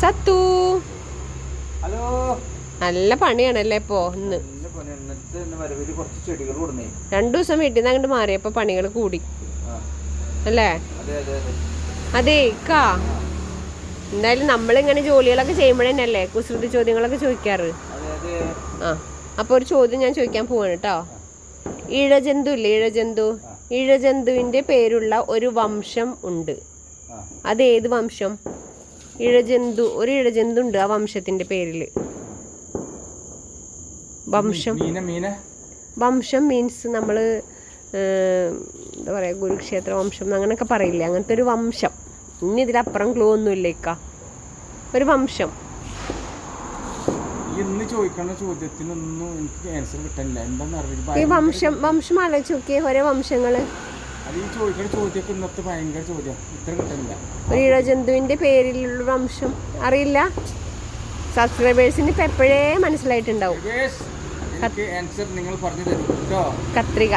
സത്തു. Hello. നല്ല പണിയാണല്ലേ ഇപ്പോ ഇന്ന്? രണ്ടു ദിവസം വീട്ടിൽ നിന്ന് അങ്ങോട്ട് മാറിയപ്പോ പണികൾ കൂടി. അല്ലേ? അതെ കാ എന്തായാലും നമ്മളിങ്ങനെ ജോലികളൊക്കെ ചെയ്യുമ്പോഴല്ലേ കുസൃതി ചോദ്യങ്ങളൊക്കെ ചോദിക്കാറ്? ആ. അപ്പോൾ ഒരു ചോദ്യം ഞാൻ ചോദിക്കാൻ പോവാണ് കേട്ടോ. ഇഴജന്തു ഇല്ലേ ഇഴജന്തു ഇഴജന്തുവിന്റെ പേരുള്ള ഒരു വംശം ഉണ്ട്. അത് ഏത് വംശം? ഇഴജന്തു ഒരു ഇഴജന്തു ഉണ്ട് ആ വംശത്തിന്റെ പേരിൽ. വംശം. വംശം മീൻസ് നമ്മൾ എന്താ പറയുക ഗുരുക്ഷേത്ര വംശം അങ്ങനെയൊക്കെ പറയില്ലേ? അങ്ങനത്തെ ഒരു വംശം. ഇനി ഇതിലപ്പുറം ക്ലൂ ഒന്നും ഇല്ലേക്ക. ഒരു വംശം. ഇന്ന് ചോദിക്കുന്ന ചോദ്യത്തിനൊന്നും എനിക്ക് ആൻസർ കിട്ടാനില്ല അറിയില്ല. ഈ വംശം വംശം ആലോചിച്ച് നോക്കിയേ ഓരോ വംശങ്ങൾ. അത് ഈ ചോദിക്കുന്ന ചോദ്യമൊക്കെ ഇന്നത്തെ ഭയങ്കര ചോദ്യം. ഇത്ര കിട്ടാനില്ല ഒരു ഇഴജന്തുവിന്റെ പേരിലുള്ള വംശം. അറിയില്ല? സബ്സ്ക്രൈബേഴ്സിന് ഇപ്പം എപ്പോഴേ മനസ്സിലായിട്ടുണ്ടാവും. ആൻസർ നിങ്ങൾ പറഞ്ഞു തരും കേട്ടോ കത്രിക.